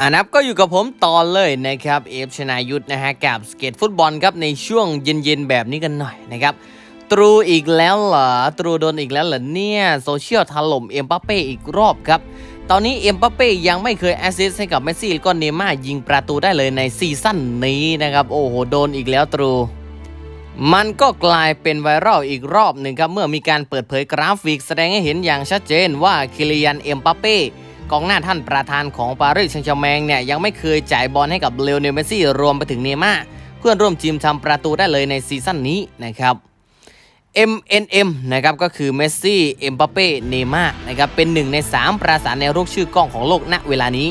อานับก็อยู่กับผมตอนเลยนะครับเอฟชนายุทธนะฮะกับสเก็ตฟุตบอลครับในช่วงเย็นๆ แบบนี้กันหน่อยนะครับตรูอีกแล้วเหรอตรูโดนอีกแล้วเหรอเนี่ยโซเชียลถล่มเอ็มบัปเป้อีกรอบครับ ตอนนี้เอ็มบัปเป้ยังไม่เคยแอสซิสให้กับเมสซี่ก็เนม่ายิงประตูได้เลยในซีซั่นนี้นะครับ โอ้โห โดนอีกแล้วตรูมันก็กลายเป็นไวรัลอีกรอบหนึ่งครับ เมื่อมีการเปิดเผยกราฟิกแสดงให้เห็นอย่างชัดเจนว่าคิลิยันเอ็มบัปเป้ กองหน้าท่านประธานของปารีสแซงต์แชร์แมงเนี่ยยังไม่เคยจ่ายบอลให้กับเลโอเนลเมสซี่รวมไปถึงเนม่าเพื่อนร่วมทีมทำประตูได้เลยในซีซั่นนี้นะครับ MNM นะครับก็คือเมสซี่ เอ็มบัปเป้ เนม่านะครับเป็นหนึ่งใน 3 ประสานแนวรุกชื่อกล้องของโลกณเวลานี้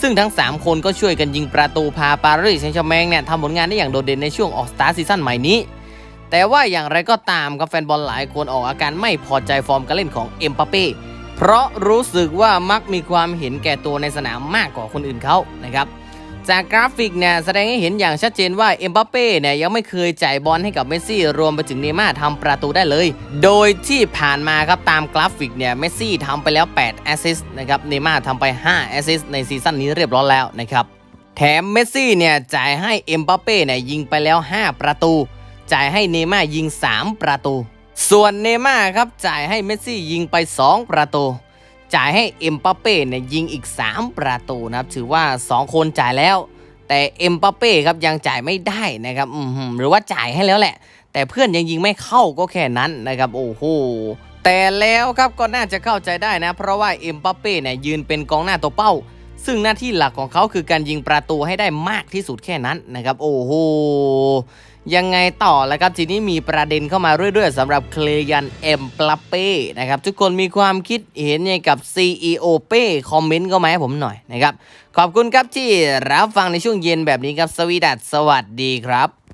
ซึ่งทั้ง 3 คนก็ช่วยกันยิงประตูพาปารีสแซงต์แชร์แมงเนี่ยทำผลงานได้อย่างโดดเด่นในช่วงออกสตาร์ซีซั่นใหม่นี้ แต่ว่าอย่างไรก็ตามครับแฟนบอลหลายคนออกอาการไม่พอใจฟอร์มการเล่นของเอ็มบัปเป้ เพราะรู้สึกว่ามักมีความเห็นแก่ตัวในสนามมากกว่าคนอื่นเขานะครับจากกราฟิกเนี่ยแสดงให้เห็นอย่างชัดเจนว่าเอ็มบัปเป้เนี่ยยังไม่เคยจ่ายบอลให้กับเมสซี่รวมไปถึงเนม่าทำประตูได้เลย โดยที่ผ่านมาครับตามกราฟิกเนี่ยเมสซี่ทำไปแล้ว8แอสซิสต์นะครับเนม่าทำไป5แอสซิสต์ในซีซั่นนี้เรียบร้อยแล้วนะครับแถมเมสซี่เนี่ยจ่ายให้เอ็มบัปเป้เนี่ยยิงไปแล้ว 5 ประตู จ่ายให้เนม่ายิง 3 ประตู ส่วนเนม่าครับจ่ายให้เมสซี่ยิงไป 2 ประตู จ่ายให้เอ็มบัปเป้เนี่ยยิงอีก 3 ประตูนะครับถือว่า 2 คนจ่ายแล้ว แต่เอ็มบัปเป้ครับยังจ่ายไม่ได้นะครับอือหือหรือว่าจ่ายให้แล้วแหละ แต่เพื่อนยังยิงไม่เข้าก็แค่นั้นนะครับโอ้โหแต่แล้วครับก็น่าจะเข้าใจได้นะ เพราะว่าเอ็มบัปเป้เนี่ยยืนเป็นกองหน้าตัวเป้า ซึ่งหน้าที่หลักของเขาคือการยิงประตูให้ได้มากที่สุดแค่นั้นนะครับโอ้โห ยังไงต่อแล้วครับทีนี้มีประเด็นเข้ามาเรื่อยๆสำหรับเคลยันเอ็มปลาเป้นะครับทุกคนมีความคิดเห็นยังไงกับ CEO เป้คอมเมนต์เข้ามาให้ผมหน่อยนะครับขอบคุณครับที่รับฟังในช่วงเย็นแบบนี้ครับสวีดัสสวัสดีครับ